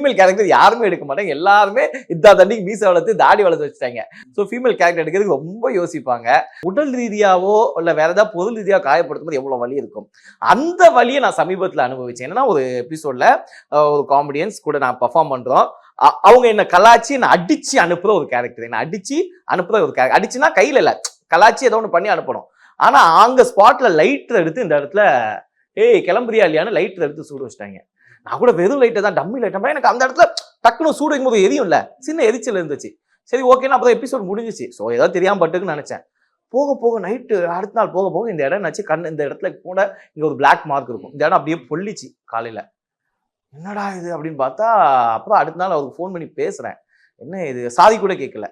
Female character யாருமே எடுக்க மாட்டாங்க. எல்லாருமே இதா தண்ணிக்கு மீசை வளர்த்து தாடி வளர்த்து வச்சுட்டாங்க. ஸோ ஃபீமேல் கேரக்டர் எடுக்கிறதுக்கு ரொம்ப யோசிப்பாங்க. உடல் ரீதியாவோ இல்லை வேற ஏதாவது பொருள் ரீதியாக காயப்படுத்தும் போது எவ்வளோ வலி இருக்கும்? அந்த வழியை நான் சமீபத்தில் அனுபவிச்சேன். என்னன்னா ஒரு எபிசோட்ல ஒரு காமெடியன்ஸ் கூட நான் பர்ஃபார்ம் பண்ணுறோம் அ- அவங்க என்ன கலாச்சி நான் அடிச்சு அனுப்புற ஒரு கேரக்டர் என்ன அடிச்சு அனுப்புற ஒரு கேரக்டர் அடிச்சுனா கையில் இல்லை. கலாச்சி ஏதோ ஒன்று பண்ணி அனுப்பணும். ஆனா அங்க ஸ்பாட்ல லைட்டர் எடுத்து இந்த இடத்துல ஏய் கிளம்புறியா இல்லையான்னு லைட்டர் எடுத்து சூடு வச்சிட்டாங்க. நான் கூட வெறும் லைட்டை தான் டம்மி லைட் எனக்கு அந்த இடத்துல டக்குனு சூடு வைக்கும்போது இல்லை சின்ன எரிச்சல் இருந்துச்சு. சரி ஓகேன்னா அப்போ எபிசோட் முடிஞ்சிச்சு. ஸோ ஏதோ தெரியாம பட்டுக்குன்னு நினைச்சேன். போக போக நைட்டு அடுத்த நாள் போக போக இந்த இடம் நச்சு கண் இந்த இடத்துல கூட இங்கே ஒரு பிளாக் மார்க் இருக்கும். இந்த இடம் அப்படியே பொல்லிச்சு காலையில். என்னடா இது அப்படின்னு பார்த்தா அப்புறம் அடுத்த நாள் அவருக்கு ஃபோன் பண்ணி பேசுகிறேன் என்ன இது? சாதி கூட கேட்கல.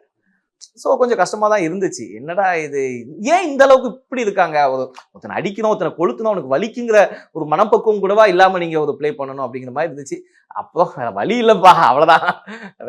ஸோ கொஞ்சம் கஷ்டமா தான் இருந்துச்சு. என்னடா இது? ஏன் இந்த அளவுக்கு இப்படி இருக்காங்க? ஒரு ஒருத்தனை அடிக்கணும் ஒருத்தனை கொளுத்தணும் அவனுக்கு வலிக்குங்கிற ஒரு மனப்பக்குவம் கூடவா இல்லாம நீங்க ஒரு ப்ளே பண்ணணும் அப்படிங்கிற மாதிரி இருந்துச்சு. அப்போ வேற வழி இல்லைப்பா அவ்வளவுதான்.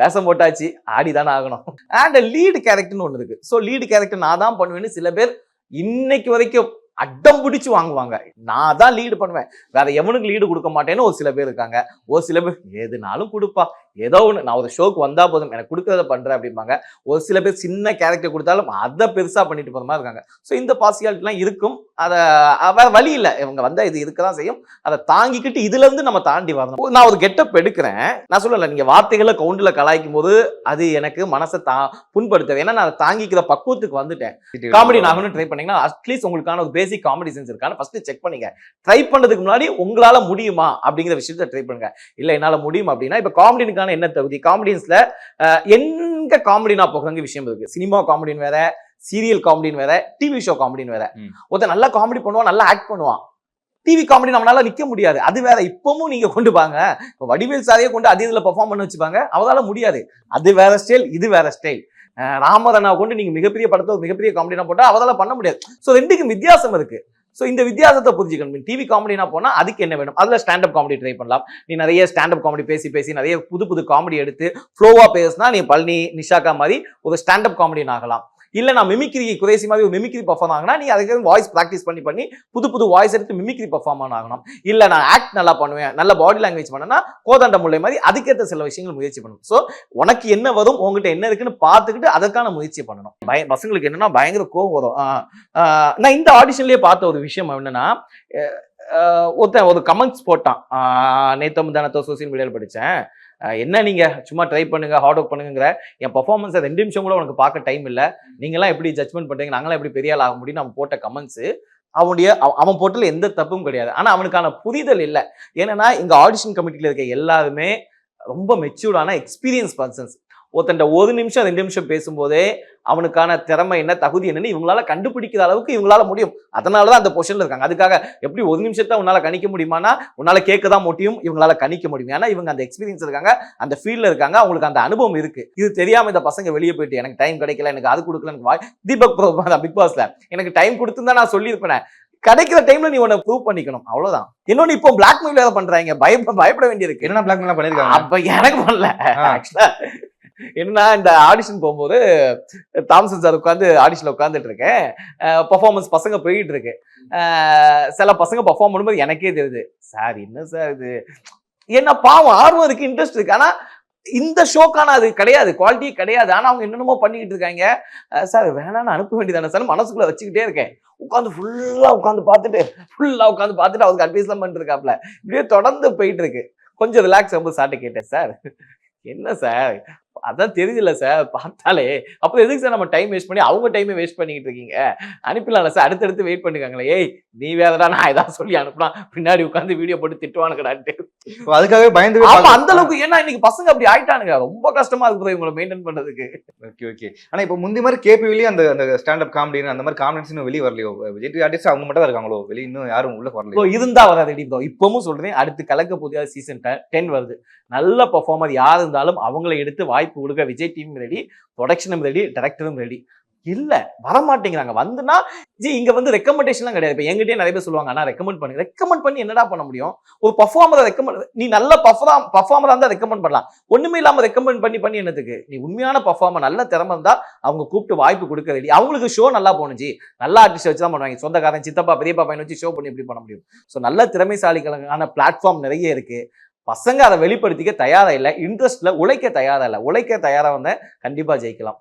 வேஷம் போட்டாச்சு ஆடி தானே ஆகணும் அண்ட் லீடு கேரக்டர்னு ஒன்று இருக்கு. ஸோ லீடு கேரக்டர் நான் தான் பண்ணுவேன்னு சில பேர் இன்னைக்கு வரைக்கும் அடம் பிடிச்சு வாங்குவாங்க. நான் தான் லீடு பண்ணுவேன். வேற எவனுக்கு லீடு கொடுக்க மாட்டேன்னு ஒரு சில பேர் இருக்காங்க. ஒரு சில பேர் எதுனாலும் கொடுப்பா. ஏதோ ஒன்று நான் ஒரு ஷோக்கு வந்தால் போதும் எனக்கு கொடுக்குறத பண்றேன் அப்படிம்பாங்க. ஒரு சில பேர் சின்ன கேரக்டர் கொடுத்தாலும் அதை பெருசாக பண்ணிட்டு போகிற மாதிரி இருக்காங்க. ஸோ இந்த பாசியாலிட்டிலாம் இருக்கும். அதை வேற வழி இல்லை. இவங்க வந்தால் இது இருக்க தான் செய்யும். அதை தாங்கிக்கிட்டு இதுல இருந்து நம்ம தாண்டி வரணும். நான் ஒரு கெட்டப் எடுக்கிறேன். நான் சொல்லலை நீங்க வார்த்தைகளை கவுண்டில் கலாய்க்கும் போது அது எனக்கு மனசை தா புண்படுத்தது. ஏன்னா நான் அதை தாங்கிக்கிற பக்குவத்துக்கு வந்துட்டேன். காமெடி ஆகணும்னு ட்ரை பண்ணீங்கன்னா அட்லீஸ்ட் உங்களுக்கான ஒரு பேசிக் காமெடி சென்ஸ் இருக்கான்னு ஃபர்ஸ்ட் செக் பண்ணுங்க. ட்ரை பண்ணதுக்கு முன்னாடி உங்களால் முடியுமா அப்படிங்கிற விஷயத்த ட்ரை பண்ணுங்க. இல்லை என்னால முடியும் அப்படின்னா இப்போ காமெடினுக்கான என்ன தகுதி? காமெடியன்ஸ்ல எங்க காமெடினா போகிறங்க விஷயம் இருக்கு. சினிமா காமெடின்னு வேற சீரியல் காமெடின்னு வேற டிவி ஷோ காமெடின்னு வேற. ம். ஒருத்தன் நல்லா காமெடி பண்ணுவான் நல்லா ஆக்ட் பண்ணுவான். டிவி காமெடி நம்மளால நிக்க முடியாது. அது வேற இப்பவும் நீங்க கொண்டு இப்போ வடிவேல் சாரையே கொண்டு அதே இதுல பெர்ஃபார்ம் பண்ண வச்சுப்பாங்க. அவரால முடியாது. அது வேற ஸ்டைல் இது வேற ஸ்டைல் ராமரனா கொண்டு நீங்க மிகப்பெரிய படத்தை மிகப்பெரிய காமெடினா போட்டா அவரால பண்ண முடியாது. ஸோ ரெண்டுக்கும் வித்தியாசம் இருக்கு. ஸோ இந்த வித்தியாசத்தை புரிஞ்சுக்கணும். டிவி காமெடினா போனால் அதுக்கு என்ன வேணும்? அதில் ஸ்டாண்டப் காமெடி ட்ரை பண்ணலாம். நீ நிறைய ஸ்டாண்டப் காமெடி பேசி பேசி நிறைய புது புது காமெடி எடுத்து ஃப்ளோவாக பேசினா நீ பழனி நிஷாக்கா மாதிரி ஒரு ஸ்டாண்டப் காமெடின்னு ஆகலாம். இல்லை நான் மிமிக்ரி குறைசி மாதிரி ஒரு மிமிக்ரி பர்ஃபார்ம் ஆகினா நீ அதுக்கு வாய்ஸ் ப்ராக்டிஸ் பண்ணி பண்ணி புது புது வாய்ஸ் எடுத்து மிமிக்ரி பர்ஃபார்ம் ஆகணும். இல்லை நான் ஆக்ட் நல்லா பண்ணுவேன் நல்ல பாடி லாங்குவேஜ் பண்ணேன்னா கோதாண்ட முல்லை மாதிரி அதுக்கேற்ற சில விஷயங்கள் முயற்சி பண்ணணும். ஸோ உனக்கு என்ன வரும் உங்ககிட்ட என்ன இருக்குன்னு பார்த்துக்கிட்டு அதற்கான முயற்சி பண்ணணும். பய பசங்களுக்கு என்னன்னா பயங்கர கோவம் வரும். நான் இந்த ஆடிஷன்லேயே பார்த்த ஒரு விஷயம் என்னன்னா ஒருத்தன் ஒரு கமெண்ட்ஸ் போட்டான். நேற்று நேத்து முந்தானத்தோ சோசியல் மீடியாவில் படித்தேன் என்ன நீங்கள் சும்மா ட்ரை பண்ணுங்க ஹார்ட் ஒர்க் பண்ணுங்கிற என் பர்ஃபார்மன்ஸை ரெண்டு நிமிஷம் கூட உனக்கு பார்க்க டைம் இல்லை. நீங்களாம் எப்படி ஜட்மெண்ட் பண்ணுறீங்க நாங்களாம் எப்படி பெரிய ஆள் ஆக முடியும் நம்ம போட்ட கமெண்ட்ஸு அவனுடைய அவ- அவன் போட்டில் எந்த தப்பும் கிடையாது. ஆனால் அவனுக்கான புரிதல் இல்லை. ஏன்னா இங்கே ஆடிஷன் கமிட்டியில் இருக்க எல்லாருமே ரொம்ப மெச்சூர்டான எக்ஸ்பீரியன்ஸ் பர்சன்ஸ் ஒருத்தன் ஒரு நிமிஷம் ரெண்டு நிமிஷம் பேசும்போதே அவனுக்கான திறமை என்ன தகுதி என்னன்னு இவங்களால கண்டுபிடிக்கிற அளவுக்கு இவங்களால முடியும். அதனாலதான் அந்த பொசிஷன்ல இருக்காங்க. அதுக்காக எப்படி ஒரு நிமிஷத்தை உன்னால கணிக்க முடியுமானா உன்னால கேட்க தான் முடியும் இவங்களால கணிக்க முடியும். ஏன்னா இவங்க அந்த எக்ஸ்பீரியன்ஸ் இருக்காங்க அந்த ஃபீல்ட்ல இருக்காங்க அவங்களுக்கு அந்த அனுபவம் இருக்கு. இது தெரியாம இந்த பசங்க வெளியே போயிட்டு எனக்கு டைம் கிடைக்கல எனக்கு அது கொடுக்கல எனக்கு தீபக் பிக் பாஸ்ல எனக்கு டைம் கொடுத்துருந்தா நான் சொல்லியிருப்பேன். கிடைக்கிற டைம்ல நீ உன்னை ப்ரூவ் பண்ணிக்கணும். அவ்வளவுதான். இன்னொன்னு இப்போ பிளாக் மெயில் வேற பண்றாங்க. பயப்பட பயப்பட வேண்டியிருக்கு. என்னென்ன பிளாக் எல்லாம் பண்ணிருக்காங்க அப்ப எனக்கு பண்ணல. ஆக்சுவலா என்னன்னா இந்த ஆடிஷன் போகும்போது தாமசன் சார் உட்காந்து ஆடிஷன்ல உட்காந்துட்டு இருக்கேன். பர்ஃபார்மன்ஸ் பசங்க போயிட்டு இருக்கு. சில பசங்க பர்ஃபார்ம் பண்ணும்போது எனக்கே தெரியுது சார் என்ன சார் இது? என்ன பாவம் ஆர்வம் இருக்கு இன்ட்ரெஸ்ட் இருக்கு. ஆனா இந்த ஷோக்கான அது கிடையாது குவாலிட்டி கிடையாது. ஆனா அவங்க என்னென்னமோ பண்ணிக்கிட்டு இருக்காங்க. சார் வேணான்னு அனுப்ப வேண்டியதானே சார்? மனசுக்குள்ள வச்சுக்கிட்டே இருக்கேன். உட்காந்து ஃபுல்லா உட்காந்து பார்த்துட்டு ஃபுல்லா உட்காந்து பார்த்துட்டு அவருக்கு அட்வைஸ்லாம் பண்ணிட்டுருக்காப்ல இப்படியே தொடர்ந்து போயிட்டு இருக்கு. கொஞ்சம் ரிலாக்ஸ் ஆகும்போது சார்ட்ட கேட்டேன் சார் என்ன சார் அதான் தெரியுதுல்ல சார் பார்த்தாலே. அப்போ எதுக்கு சார் நம்ம டைம் வேஸ்ட் பண்ணி அவங்க டைமை வேஸ்ட் பண்ணிக்கிட்டு இருக்கீங்க? அனுப்பிடலாம்ல சார் அடுத்தடுத்து வெயிட் பண்ணிருக்காங்களே ஏய் நீ வேறடா நான் ஏதாவது சொல்லி அனுப்புனா பின்னாடி உட்காந்து வீடியோ போட்டு திட்டுவானுங்கடான்ட்டு. So, அதுக்காகவே பயந்து அந்த அளவுக்கு ஏன்னா இன்னைக்கு பசங்க அப்படி ஆயிட்டானுங்க. ரொம்ப கஷ்டமா இருக்கு bro இவங்களை மெயின்டைன் பண்றதுக்கு. ஓகே ஓகே ஆனா இப்போ முந்தி மாதிரி கேபிவிலி அந்த அந்த ஸ்டாண்டப் காமெடி அந்த மாதிரி காமெடிஸ் இன்னும் வெளியே வரலையோ? விஜய் ஆர்டிஸ்ட் அவங்க மட்டும் தான் இருக்காங்களோ? வெளியே இன்னும் யாரும் உள்ள வரலையோ? இருந்தா வராது ப்ரோ இப்பவும் சொல்றேன் அடுத்து கலக்க புதிய சீசன் டென் வருது. நல்ல பெர்ஃபார்மர் யார் இருந்தாலும் அவங்கள எடுத்து வாய்ப்பு கொடுக்க விஜய் டீம் ரெடி ப்ரொடக்ஷனும் ரெடி டைரக்டரும் ரெடி இல்லை வர மாட்டேங்கிறாங்க வந்துனா ஜி இங்கே வந்து ரெக்கமெண்டேஷன்லாம் கிடையாது. இப்போ எங்கிட்டே நிறைய பேர் சொல்லுவாங்க ஆனால் ரெக்கமெண்ட் பண்ணுங்க ரெக்கமெண்ட் பண்ணி என்னடா பண்ண முடியும்? ஒரு பர்ஃபார்மரை ரெக்கமெண்ட் நீ நல்ல பர்ஃபார்ம் பர்ஃபார்மரா இருந்தால் ரெக்கமெண்ட் பண்ணலாம். ஒன்றுமே இல்லாமல் ரெக்கமெண்ட் பண்ணி பண்ணி என்னத்துக்கு? நீ உண்மையான பர்ஃபார்மர் நல்ல திறமை இருந்தால் அவங்க கூப்பிட்டு வாய்ப்பு கொடுக்க ரெடி அவங்களுக்கு ஷோ நல்லா போணுச்சு. நல்ல ஆர்டிஸ்ட் வச்சு தான் பண்ணுவாங்க. சொந்தக்காரன் சித்தப்பா பெரியப்பா பையன் வச்சு ஷோ பண்ணி எப்படி பண்ண முடியும்? ஸோ நல்ல திறமைசாலிகளுக்கான பிளாட்ஃபார்ம் நிறைய இருக்கு. பசங்க அதை வெளிப்படுத்திக்க தயாரா இல்லை இன்ட்ரெஸ்ட்ல உழைக்க தயாரா இல்லை. உழைக்க தயாரா வந்தால் கண்டிப்பா ஜெயிக்கலாம்.